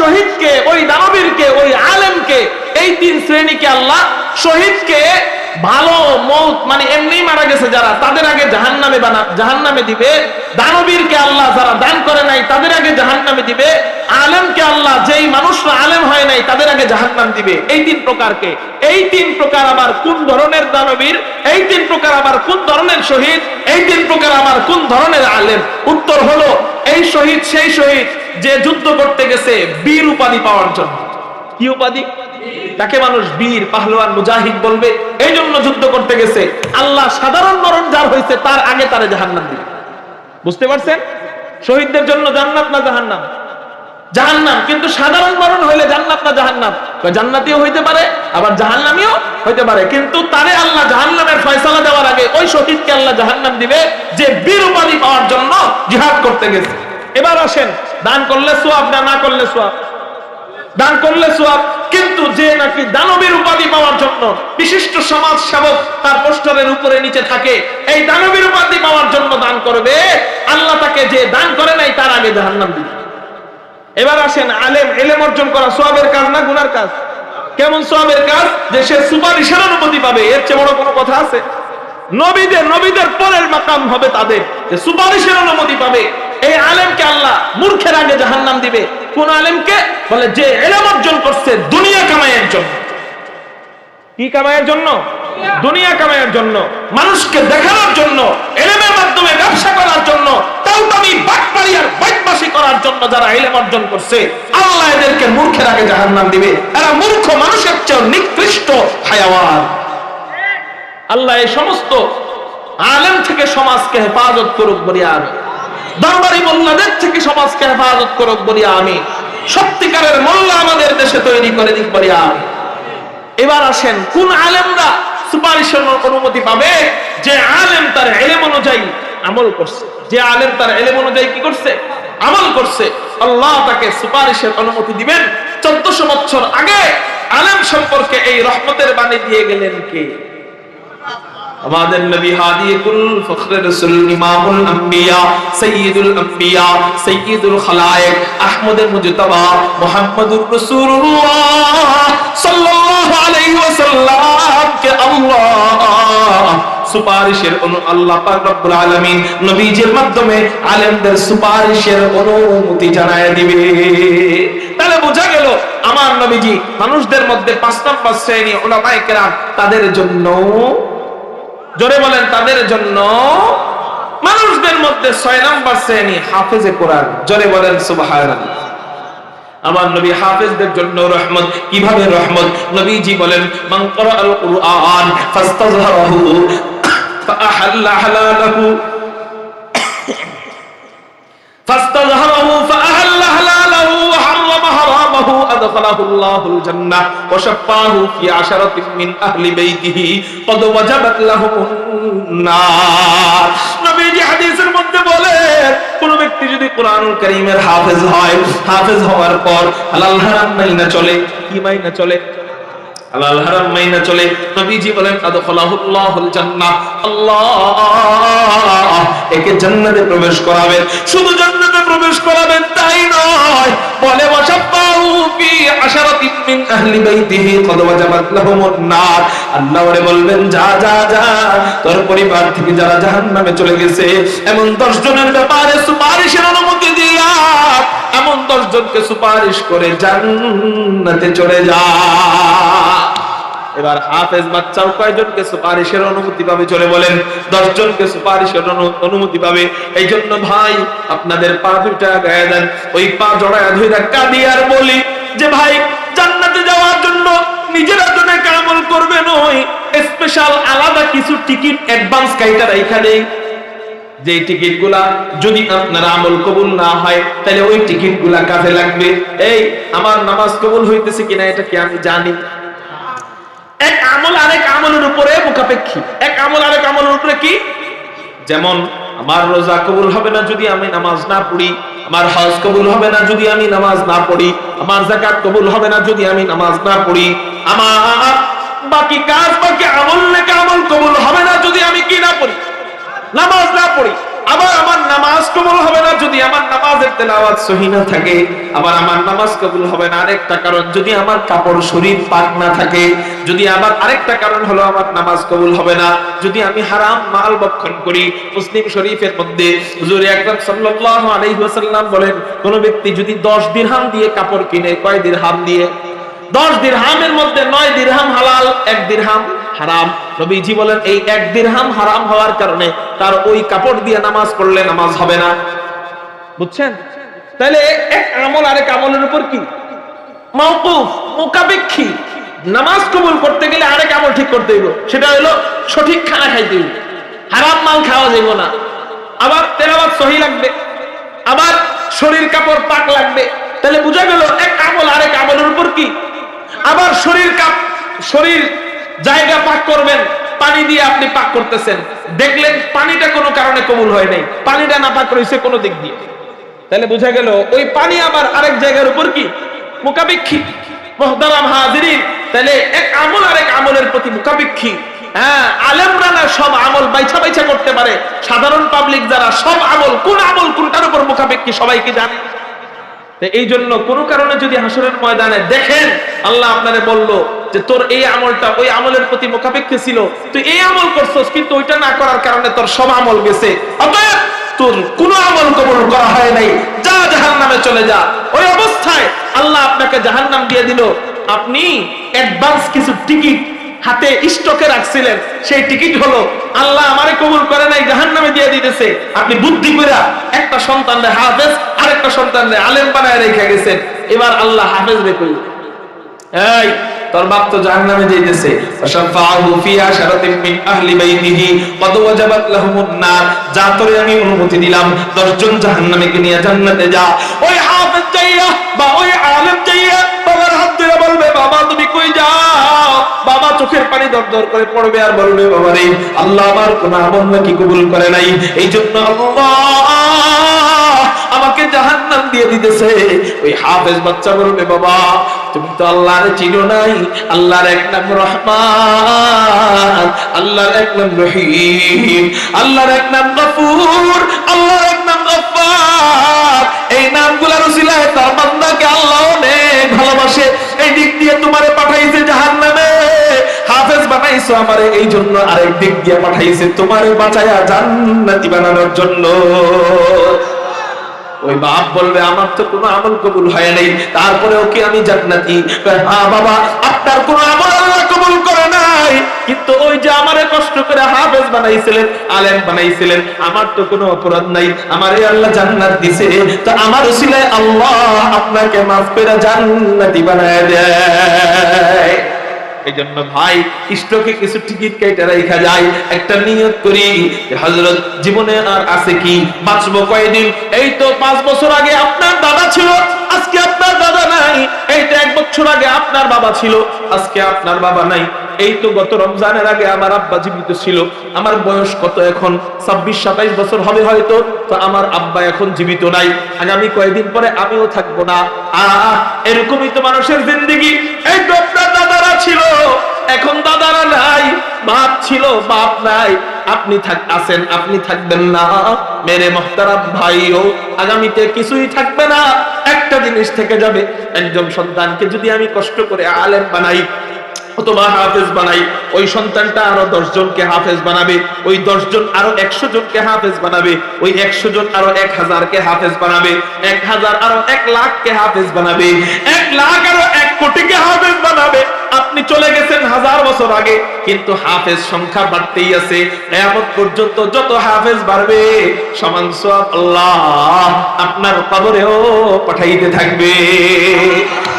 শহীদকে, ওই দানবীরকে, ওই আলেমকে, এই তিন শ্রেণীকে আল্লাহ শহীদকে ভালো মৌত মানে মারা গেছে যারা, তাদের আগে জাহান্নামে বানা, জাহান্নামে দিবে। দানবীরকে আল্লাহ যারা দান করে নাই, তাদের আগে জাহান্নামে দিবে। আলেমকে আল্লাহ যেই মানুষরা আলেম হয় নাই, তাদের আগে জাহান্নাম দিবে। এই তিন প্রকারকে। এই তিন প্রকার আবার কোন ধরনের দানবীর, এই তিন প্রকার আবার কোন ধরনের শহীদ, এই তিন প্রকার আবার কোন ধরনের আলেম? উত্তর হলো, এই শহীদ, সেই শহীদ যে যুদ্ধ করতে গেছে বীর উপাধি পাওয়ার জন্য। কি উপাধি? তাকে মানুষ বীর পাহলোয়ান মুজাহিদ বলবে। এই জন্য যুদ্ধ করতে গেছে। আল্লাহ সাধারণ মরণ যার হয়েছে, তার আগে তারে জাহান্নাম দিবে। বুঝতে পারছেন? শহীদদের জন্য জান্নাত না জাহান্নাম? জাহান্নাম, কিন্তু সাধারণ মরণ হইলে জান্নাত না জাহান্নাম? জান্নাতিও হইতে পারে, আবার জাহান্নামিও হইতে পারে। কিন্তু তারে আল্লাহ জাহান্নামের ফয়সালা দেওয়ার আগে ওই শহীদকে আল্লাহ জাহান্নাম দিবে, যে বীর উপাধি পাওয়ার জন্য জিহাদ করতে গেছে। এবার আসেন দান করলে সোয়াব, না না করলে সোয়াব। দান করলে সোয়াব, কিন্তু যে নাকি দানবীর উপাধি পাওয়ার জন্য বিশিষ্ট সমাজ সেবক তার পোস্টারের উপরে নিচে থাকে, এই দানবীর উপাধি পাওয়ার জন্য দান করবে। আল্লাহ তাকে যে দান করে নাই, তার আগে জাহান্নাম দিবে। এবার আসেন, আলেম, এলেম অর্জন করা সোয়াবের কাজ না গুনার কাজ? কেমন সোয়াবের কাজ? যে সে সুপারিশের অনুমতি পাবে, এর চেয়ে বড় কোনো কথা আছে? নবীদের নবীদের পরের মাকাম হবে তাদের, যে সুপারিশের অনুমতি পাবে। এই আলেমকে আল্লাহ মূর্খের আগে জাহান্নাম দিবে। কোন আলেমকে বলে, যে এলেম অর্জন করছে দুনিয়া কামাইয়ের জন্য। কি কামাইয়ের জন্য? দুনিয়া কামাইয়ের জন্য। মানুষকে দেখানোর জন্য, এলেমের মাধ্যমে ব্যবসা করার জন্য আল্লাহ এই সমস্ত আলেম থেকে সমাজকে হেফাজত করুক বলিয়া আমি দরবারি মোল্লাদের থেকে সমাজকে হেফাজত করুক বলিয়া আমি। সত্যিকারের মোল্লা আমাদের দেশে তৈরি করে দিক বলিয়া আমি। এবার আসেন, কোন আলেমরা সুপারিশের অনুমতি পাবে? যে আলেম তার এলেম অনুযায়ী আমল করছে। যে আলেম তার এলেম অনুযায়ী কি করছে? আমল করছে। আল্লাহ তাকে সুপারিশের অনুমতি দিবেন। চোদ্দশো বছর আগে আলেম সম্পর্কে এই রহমতের বাণী দিয়ে গেলেন কে? আমাদের নবী হাদিকুল ফখর রাসূল ইমামুল আম্বিয়া সাইয়্যিদুল আম্বিয়া সাইয়্যিদুল খালায়েক আহমদুল মুজতাবা, মুহাম্মদুর রাসূলুল্লাহ সাল্লাল্লাহু আলাইহি ওয়াসাল্লাম কে আল্লাহ সুপারিশের অনু, আল্লাহ পাক রব্বুল আলামিন নবীজির মাধ্যমে আলেমদের সুপারিশের অনুমতি জানায় দিবে। তাহলে বোঝা গেল, আমার নবীজি মানুষদের মধ্যে পাঁচ নম্বর শ্রেণি ওলামায়ে কেরাম তাদের জন্য জোরে বলেন, তাদের জন্য মানুষদের মধ্যে ছয় নম্বর শ্রেণি হাফেজে কোরআন। জোরে বলেন, সুবহানাল্লাহ। আমার নবী হাফেজদের জন্য রহমত। কীভাবে রহমত? নবীজি বলেন, মান ক্রাআল কুরআন ফাস্তাযহারাহু ফাআহাল্লা হালালাহু ফাস্তাযহারাহু হাররামা ফাদাখালাহুল্লাহুল জান্নাহ ওয়া শাফাহু ফি আশারাতিন মিন আহলি বাইতিহি, কদ ওয়াজাবাত লাহুম নার। নবীজি হাদিসের মধ্যে বলেন কোন ব্যক্তি যদি কোরআনুল কারীমের হাফেজ হয়, হাফেজ হওয়ার পর হালাল হারাম মাইনা চলে, কি মাইনা চলে? হালাল হারাম মাইনা চলে। নবীজি বলেন, আদখালাহুল্লাহুল জান্নাহ। আল্লাহ, একে জান্নাতে প্রবেশ করাবেন। শুধু জান্নাতে প্রবেশ করাবেন তাই নয়, বলে ওয়াসাব্বা ফি আশারাতিন মিন আহলি বাইতিহি কদ ওয়াজাবাত লাহুমুন নার। আল্লাহ বলবেন, যা যা যা, তোর পরিবার থেকে যারা জাহান্নামে চলে গেছে, এমন 10 জনের ব্যাপারে সুপারিশের অনুমতি দিয়া, এমন 10 জনকে সুপারিশ করে জান্নাতে চলে যা। এবার হাফেজ বাচ্চাও কয়জনকে সুপারিশের অনুমতি পাবে, চলে বলেন সুপারিশের অনুমতি পাবে। এই জন্য ভাই, আপনাদের পা দুইটা গায়ে দেন, ওই পা জড়ায় ধুইরা কাঁদি আর বলি যে ভাই জান্নাতে যাওয়ার জন্য নিজেরা জন্য কামল করবে নয়। স্পেশাল আলাদা কিছু টিকিট অ্যাডভান্স কাইটার এখানে যে টিকিটগুলা যদি আপনার আমল কবুল না হয়, তাহলে ওই টিকিটগুলা কাজে লাগবে। এই, আমার নামাজ কবুল হইতেছে কিনা এটা কি আমি জানি? এক আমল আরেক আমলের উপরে মুখাপেক্ষী। এক আমল আরেক আমলের উপরে কি? যেমন, আমার রোজা কবুল হবে না যদি আমি নামাজ না পড়ি, আমার হজ কবুল হবে না যদি আমি নামাজ না পড়ি। আমার জাকাত কবুল হবে না যদি আমি নামাজ না পড়ি। আমার বাকি কাজ বাকি আমল নাকি আমল কবুল হবে না যদি আমি কি না পড়ি? নামাজ না পড়ি। আবার আমার নামাজ কবুল হবে না, যদি আমার নামাজের তেলাওয়াত সহি না থাকে, আবার আমার নামাজ কবুল হবে না। আরেকটা কারণ, যদি আমার কাপড় শরীর পাক না থাকে, যদি আমার আরেকটা কারণ হলো আমার নামাজ কবুল হবে না, যদি আমি হারাম মাল বক্ষণ করি, মুসলিম শরীফের মধ্যে হুজুর আকরাম সাল্লাল্লাহু আলাইহি ওয়াসাল্লাম বলেন, কোন ব্যক্তি যদি 10 দিরহাম দিয়ে কাপড় কিনে, কয় দিরহাম দিয়ে? দশ দিরহামের মধ্যে নয় দিরহাম হালাল, এক দিরহাম হারাম। নবীজি বলেন, এই এক দিরহাম হারাম হওয়ার কারণে তার ওই কাপড় দিয়ে নামাজ পড়লে নামাজ হবে না। বুঝছেন? তাহলে এক আমল আরেক আমলের উপর কি? মওকুফ মুকাবিক্ষি নামাজ কবুল করতে গেলে আরেক আমল ঠিক করতে হইব। সেটা হলো সঠিক খানা খাইতে হইব। হারাম মাল খাওয়া যাইব না। আবার তেলাওয়াত সহি লাগবে। আবার শরীর কাপড় পাক লাগবে। তাহলে বোঝা গেল এক আমল আরেক আমলের উপর কি? আবার শরীর কাপ শরীর জায়গা পাক করবেন, পানি দিয়ে আপনি পাক করতেছেন। দেখলেন পানিটা কোনো কারণে কবুল হয় নাই। পানিটা না পাক রয়েছে কোনো দিক দিয়ে। তাহলে বোঝা গেল, ওই পানি আবার আরেক জায়গার উপর কি? মুকাবিক্ষি মোহতারাম হাজিরিন, তাহলে এক আমল আরেক আমলের প্রতি মুকাবিক্ষি হ্যাঁ আলেমরা না সব আমল বাইছা বাইছা করতে পারে। সাধারণ পাবলিক যারা সব আমল, কোন আমল কোনটার উপর মুখাপেক্ষি সবাইকে জানে? এই জন্য কোন কারণে যদি হাসরের ময়দানে দেখেন, আল্লাহ আপনারে বলল যে তোর এই আমলটা ওই আমলের প্রতি মোকাপেক্ষে ছিল, তুই এই আমল করছস, কিন্তু ওইটা না করার কারণে তোর সব আমল গেছে। অতএব তোর কোনো আমল কবুল করা হয় নাই। যা জাহান নামে চলে যা। ওই অবস্থায় আল্লাহ আপনাকে জাহান নাম দিয়ে দিল। আপনি অ্যাডভান্স কিছু টিকিট হাতে স্টকে রাখছিলেন। সেই টিকিট হলো, আল্লাহ আমারে কবুল করে নাই জাহান নামে দিয়ে দিতেছে। আপনি বুদ্ধি করে একটা সন্তানরে হাফেজ সন্তানরে আলেম বানায় রেখে গেছেন এবার আল্লাহ হাফেজ এই, তোর বাপ তো জাহান্নামে আশরাতিন মিন আহলি বাইতিহি ওয়াজাবাত লাহুমুন নার। যা তোরে আমি অনুমতি দিলাম 10 জন জাহান্নামীকে নিয়ে জান্নাতে যা। ওই হাফেজ বা ওই আলেম বাবার হাত ধরে বলবে, বাবা, তুমি কই যাও? বাবা চোখের পানি করে পড়বে আর বলবে বাবা রে আল্লাহ আমার কোন আমল নাকি কবুল করে নাই। এই জন্য আল্লাহ জাহান্নাম দিয়ে দিতেছে। ওই হাফেজ বাচ্চা বলবে বাবা, তুমি তো আল্লাহর চিনো নাই। আল্লাহর এক নাম রহমান, আল্লাহর এক নাম রহিম, আল্লাহর এক নাম গফুর, আল্লাহর এক নাম গফফার। এই নামগুলোর উসিলায় তার বান্দাকে আল্লাহ অনেক ভালোবাসে। এই দিক দিয়ে তোমারে পাঠাইছে জাহান্নামে। হাফেজ বানাইছো আমারে, এই জন্য আরেক দিক দিয়ে পাঠাইছে। তোমারে বাঁচায়া জান্নাতি বানানোর জন্য। ওই বাপ বলবে, আমার তো কোনো আমল কবুল হয় নাই, তারপরে ওকে আমি জান্নাতি। হ্যাঁ বাবা, আপনার কোনো আমল আল্লাহ কবুল করে নাই। কিন্তু ওই যে আমারে কষ্ট করে হাফেজ বানাইছিলেন, আলেম বানাইছিলেন, আমার তো কোনো অপরাধ নাই, আমারে আল্লাহ জান্নাত দিছে, তো আমার উসিলায় আল্লাহ আপনাকে মাফ করে জান্নাতি বানায় দেয়। এই জন্য ভাই ইষ্টকে কিছু টিকিট কেটে রেখা যায়। একটা নিয়ত করি যে হযরত জীবনে আর আছে কি? বাঁচবো এই তো পাঁচ বছর আগে আপনার দাদা ছিল, আজকে আপনার দাদা নাই। এই তো এক বছর আগে আপনার বাবা ছিল, আজকে আপনার বাবা নাই। এই তো গত রমজানের আগে আমার আব্বা জীবিত ছিল। আমার বয়স কত এখন? ছাব্বিশ, সাতাইশ বছর হবে হয়তো। তো আমার আব্বা এখন জীবিত নাই। আগামী কয়েকদিন পরে আমিও থাকব না। আহ, এরকমই তো মানুষের জিন্দিগি। এই তো ছিল, এখন দাদারা নাই, বাপ ছিল, বাপ নাই। আপনি থাক, আছেন, আপনি থাকবেন না। মেরে মোহতারাম ভাইও, আগামীতে কিছুই থাকবে না। একটা জিনিস থেকে যাবে, একজন সন্তানকে যদি আমি কষ্ট করে আলেম বানাই, অথবা হাফেজ বানাই, ওই সন্তানটা আরও হাফেজ বানাবে, ওই আরও একশো জনকে হাফেজ বানাবে, ওই একশো জন আরও এক হাজারকে হাফেজ বানাবে, এক হাজার আরও এক লাখকে হাফেজ বানাবে, এক লাখ আরও এক কোটিকে চলে গেছেন হাজার বছর আগে, কিন্তু হাফেজ সংখ্যা বাড়তেই আছে। কেয়ামত পর্যন্ত যত হাফেজ বাড়বে, সমান সব আল্লাহ আপনার কবরেও পাঠাইতে থাকবে।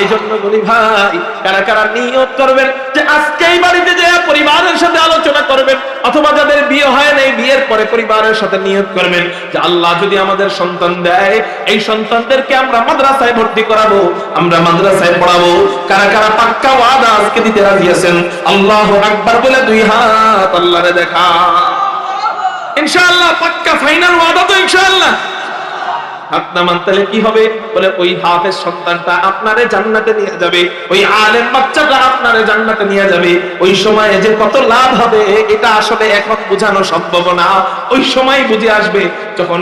এই জন্য বলি ভাই, কারা কারা নিয়ত করবেন যে আজকেই বাড়িতে যে পরিবারের সাথে আলোচনা করবেন, অথবা যাদের বিয়ে হয় পরে পরিবারের সাথে নিয়োগ করবেন যে আল্লাহ যদি আমাদের সন্তান দেয়, এই সন্তানদেরকে আমরা মাদ্রাসায় ভর্তি করাবো, আমরা মাদ্রাসায় পড়াবো। কারা কারা পাক্কা ওয়াদা আজকে দিতে রাজি আছেন? আল্লাহ আকবার বলে দুই হাত আল্লাহরে দেখা। ইনশাআল্লাহ পাক্কা ফাইনাল ওয়াদা তো ইনশাআল্লাহ। নামান তাহলে কি হবে? বলে, ওই সন্তানটা আপনারে জান্নাতে নিয়ে যাবে, ওই বাচ্চাটা আপনারে জান্নাতে নিয়ে যাবে। ওই যে কত লাভ হবে, এটা আসলে এখন বোঝানো সম্ভব না। ওই সময় বুঝে আসবে, যখন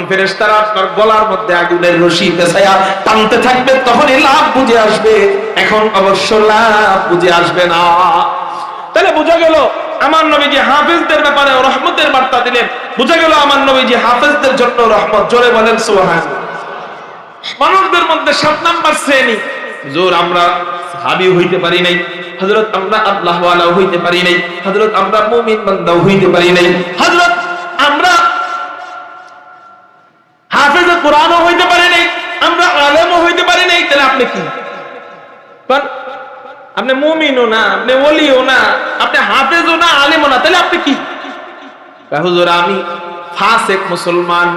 আপনার গলার মধ্যে আগুনের রশি পেছায়া টানতে থাকবে, তখনই লাভ বুঝে আসবে। এখন অবশ্য লাভ বুঝে আসবে না। তাহলে বোঝা গেল, আমার নবী যে হাফেজদের ব্যাপারে রহমতের বার্তা দিলেন। বোঝা গেল, আমার নবী যে হাফেজদের জন্য রহমত, জোরে বলেন মানুষদের মধ্যে সাত নাম্বার শ্রেণি। জোর আমরা হাবি হইতে পারি নাই, হযরত আমরা আল্লাহ হইতে পারি নাই, হযরত আমরা মুমিন বান্দা হইতে পারি নাই, হযরত আমরা হাফেজ কোরআনও হইতে পারি নাই, আমরা আলেমও হইতে পারি নাই, তাহলে আপনি কি? আপনি মুমিনও না, আপনি ওলিও না, আপনি হাফেজও না, আলেমও না, তাহলে আপনি কি? হুজুর, আমি ফাসেক মুসলমান